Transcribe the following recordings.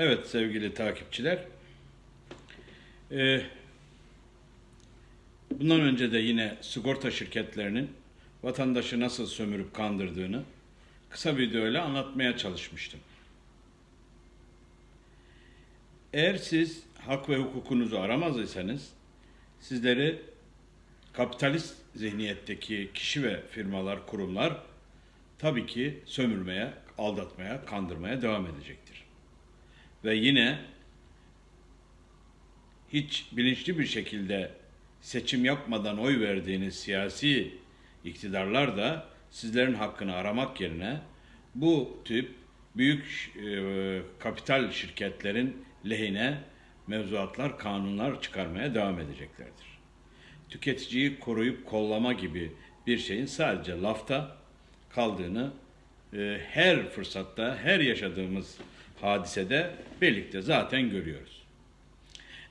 Evet sevgili takipçiler. Ee, bundan önce de yine sigorta şirketlerinin vatandaşı nasıl sömürüp kandırdığını kısa videoyla anlatmaya çalışmıştım. Eğer siz hak ve hukukunuzu aramaz iseniz sizleri kapitalist zihniyetteki kişi ve firmalar, kurumlar tabii ki sömürmeye, aldatmaya, kandırmaya devam edecektir. Ve yine hiç bilinçli bir şekilde seçim yapmadan oy verdiğiniz siyasi iktidarlar da sizlerin hakkını aramak yerine bu tip büyük e, kapital şirketlerin lehine mevzuatlar, kanunlar çıkarmaya devam edeceklerdir. Tüketiciyi koruyup kollama gibi bir şeyin sadece lafta kaldığını e, her fırsatta, her yaşadığımız hadisede birlikte zaten görüyoruz.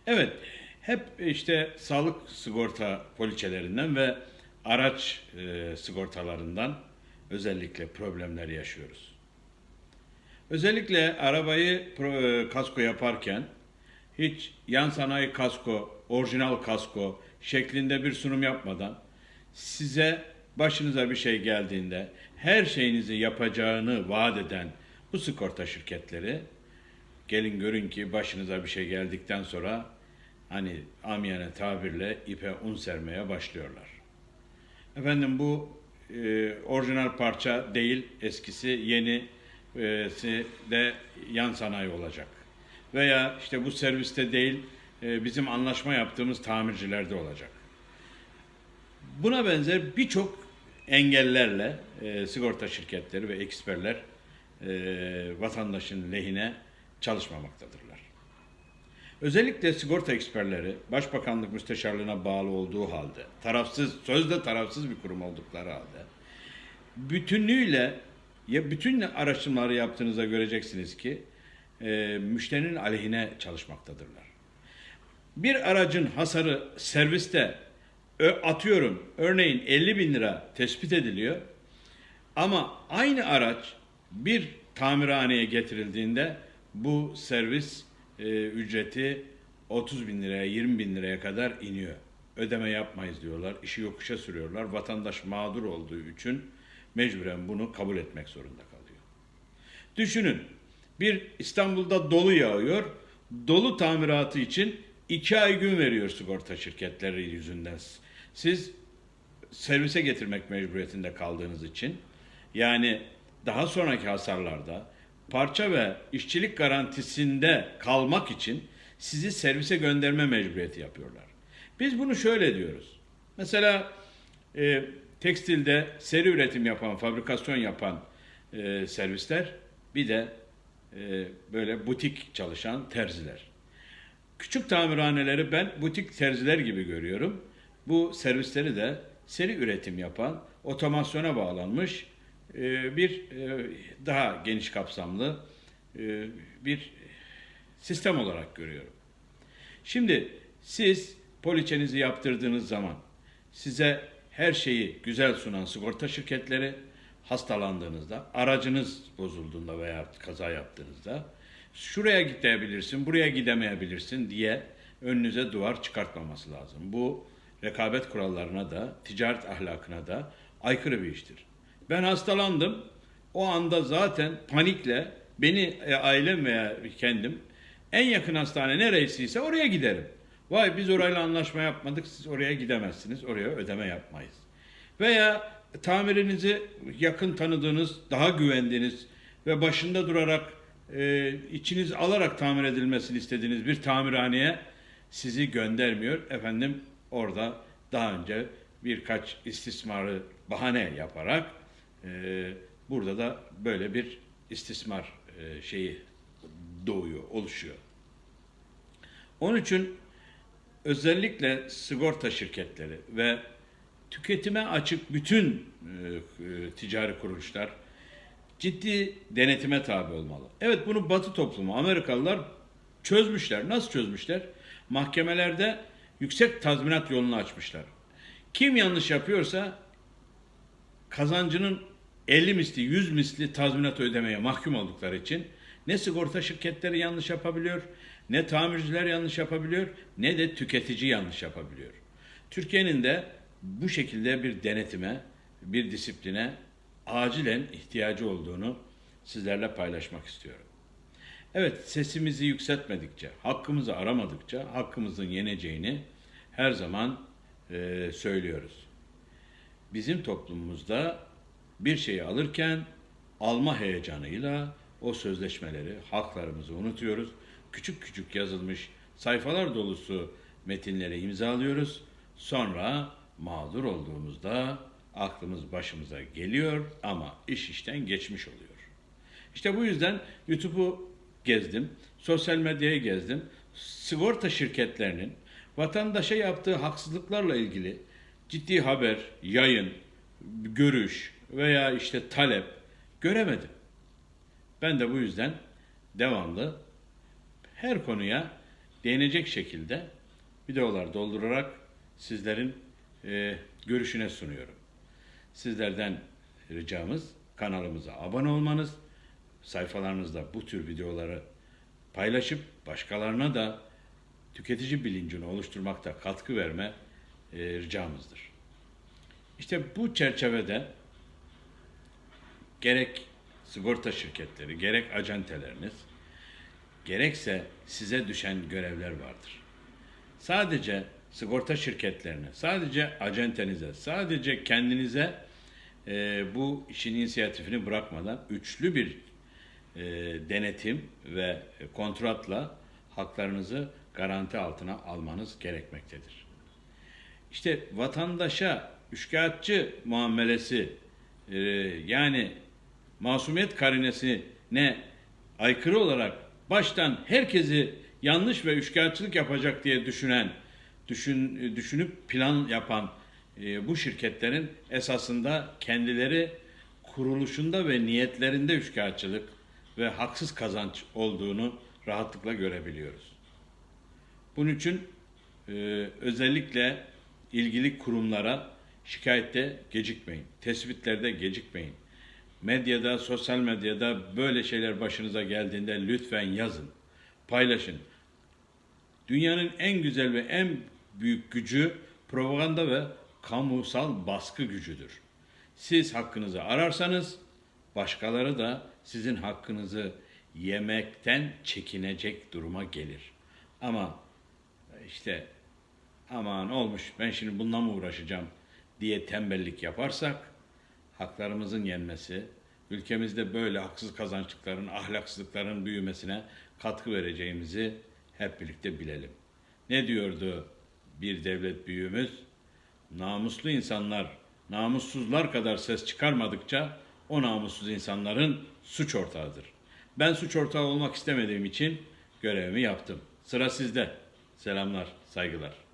Evet, hep işte sağlık sigorta poliçelerinden ve araç e, sigortalarından özellikle problemler yaşıyoruz. Özellikle arabayı pro- e, kasko yaparken hiç yan sanayi kasko, orijinal kasko şeklinde bir sunum yapmadan size başınıza bir şey geldiğinde her şeyinizi yapacağını vaat eden bu sigorta şirketleri gelin görün ki başınıza bir şey geldikten sonra hani amiyane tabirle ipe un sermeye başlıyorlar. Efendim bu e, orijinal parça değil eskisi yeni e, de yan sanayi olacak. Veya işte bu serviste değil e, bizim anlaşma yaptığımız tamircilerde olacak. Buna benzer birçok engellerle e, sigorta şirketleri ve eksperler e, vatandaşın lehine çalışmamaktadırlar. Özellikle sigorta eksperleri Başbakanlık Müsteşarlığına bağlı olduğu halde, tarafsız, sözde tarafsız bir kurum oldukları halde, bütünlüğüyle ya bütün araştırmaları yaptığınızda göreceksiniz ki e, müşterinin aleyhine çalışmaktadırlar. Bir aracın hasarı serviste atıyorum örneğin 50 bin lira tespit ediliyor ama aynı araç bir tamirhaneye getirildiğinde bu servis e, ücreti 30 bin liraya 20 bin liraya kadar iniyor. Ödeme yapmayız diyorlar. işi yokuşa sürüyorlar. Vatandaş mağdur olduğu için mecburen bunu kabul etmek zorunda kalıyor. Düşünün bir İstanbul'da dolu yağıyor. Dolu tamiratı için iki ay gün veriyor sigorta şirketleri yüzünden. Siz servise getirmek mecburiyetinde kaldığınız için yani daha sonraki hasarlarda parça ve işçilik garantisinde kalmak için sizi servise gönderme mecburiyeti yapıyorlar. Biz bunu şöyle diyoruz. Mesela e, tekstilde seri üretim yapan, fabrikasyon yapan e, servisler bir de e, böyle butik çalışan terziler. Küçük tamirhaneleri ben butik terziler gibi görüyorum. Bu servisleri de seri üretim yapan, otomasyona bağlanmış bir e, daha geniş kapsamlı e, bir sistem olarak görüyorum. Şimdi siz poliçenizi yaptırdığınız zaman size her şeyi güzel sunan sigorta şirketleri hastalandığınızda, aracınız bozulduğunda veya kaza yaptığınızda şuraya gidebilirsin, buraya gidemeyebilirsin diye önünüze duvar çıkartmaması lazım. Bu rekabet kurallarına da, ticaret ahlakına da aykırı bir iştir. Ben hastalandım. O anda zaten panikle beni e, ailem veya kendim en yakın hastane neresiyse oraya giderim. Vay biz orayla anlaşma yapmadık siz oraya gidemezsiniz. Oraya ödeme yapmayız. Veya tamirinizi yakın tanıdığınız, daha güvendiğiniz ve başında durarak e, içiniz alarak tamir edilmesini istediğiniz bir tamirhaneye sizi göndermiyor. Efendim orada daha önce birkaç istismarı bahane yaparak e, burada da böyle bir istismar e, şeyi doğuyor, oluşuyor. Onun için özellikle sigorta şirketleri ve tüketime açık bütün e, e, ticari kuruluşlar ciddi denetime tabi olmalı. Evet bunu Batı toplumu, Amerikalılar çözmüşler. Nasıl çözmüşler? Mahkemelerde yüksek tazminat yolunu açmışlar. Kim yanlış yapıyorsa kazancının 50 misli, 100 misli tazminat ödemeye mahkum oldukları için Ne sigorta şirketleri yanlış yapabiliyor, ne tamirciler yanlış yapabiliyor, ne de tüketici yanlış yapabiliyor. Türkiye'nin de bu şekilde bir denetime, bir disipline acilen ihtiyacı olduğunu sizlerle paylaşmak istiyorum. Evet sesimizi yükseltmedikçe, hakkımızı aramadıkça hakkımızın yeneceğini her zaman eee, söylüyoruz. Bizim toplumumuzda bir şeyi alırken alma heyecanıyla o sözleşmeleri, haklarımızı unutuyoruz. Küçük küçük yazılmış sayfalar dolusu metinleri imzalıyoruz. Sonra mağdur olduğumuzda aklımız başımıza geliyor ama iş işten geçmiş oluyor. İşte bu yüzden YouTube'u gezdim, sosyal medyayı gezdim. Sigorta şirketlerinin vatandaşa yaptığı haksızlıklarla ilgili ciddi haber, yayın, görüş veya işte talep göremedim. Ben de bu yüzden devamlı her konuya değinecek şekilde videolar doldurarak sizlerin e, görüşüne sunuyorum. Sizlerden ricamız kanalımıza abone olmanız, sayfalarınızda bu tür videoları paylaşıp başkalarına da tüketici bilincini oluşturmakta katkı verme e, ricamızdır. İşte bu çerçevede gerek sigorta şirketleri, gerek acenteleriniz, gerekse size düşen görevler vardır. Sadece sigorta şirketlerine, sadece acentenize, sadece kendinize e, bu işin inisiyatifini bırakmadan üçlü bir e, denetim ve kontratla haklarınızı garanti altına almanız gerekmektedir. İşte vatandaşa üçkağıtçı muamelesi e, yani masumiyet karinesine aykırı olarak baştan herkesi yanlış ve üçkağıtçılık yapacak diye düşünen, düşün, düşünüp plan yapan e, bu şirketlerin esasında kendileri kuruluşunda ve niyetlerinde üçkağıtçılık ve haksız kazanç olduğunu rahatlıkla görebiliyoruz. Bunun için e, özellikle ilgili kurumlara şikayette gecikmeyin, tespitlerde gecikmeyin. Medyada, sosyal medyada böyle şeyler başınıza geldiğinde lütfen yazın, paylaşın. Dünyanın en güzel ve en büyük gücü propaganda ve kamusal baskı gücüdür. Siz hakkınızı ararsanız başkaları da sizin hakkınızı yemekten çekinecek duruma gelir. Ama işte aman olmuş ben şimdi bununla mı uğraşacağım diye tembellik yaparsak haklarımızın yenmesi, ülkemizde böyle haksız kazançlıkların, ahlaksızlıkların büyümesine katkı vereceğimizi hep birlikte bilelim. Ne diyordu bir devlet büyüğümüz? Namuslu insanlar, namussuzlar kadar ses çıkarmadıkça o namussuz insanların suç ortağıdır. Ben suç ortağı olmak istemediğim için görevimi yaptım. Sıra sizde. Selamlar, saygılar.